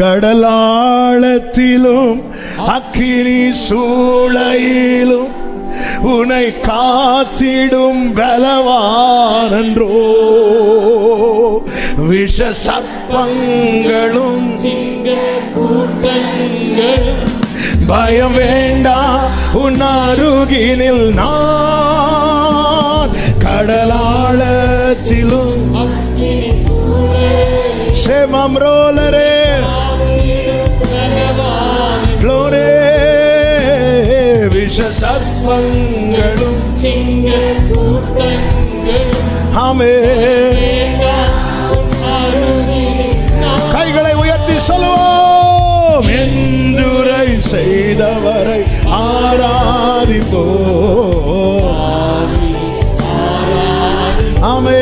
கடலாளத்திலும் அக்கினி சூளையிலும் உனை காத்திடும் பலவானன்றோ. விஷ சர்ப்பங்களும் சிங்க பயம் வேண்டா உன் அருகினில் நான். கடலாளத்திலும் செமம் ரோலரே. விஷ சர்ப்பங்களும் சிங்க கூட்டங்களும் ஆமே கைகளை உயர்த்தி சொல்லுவோம். என்றுரை செய்தவரை ஆராதிப்போ ஆமே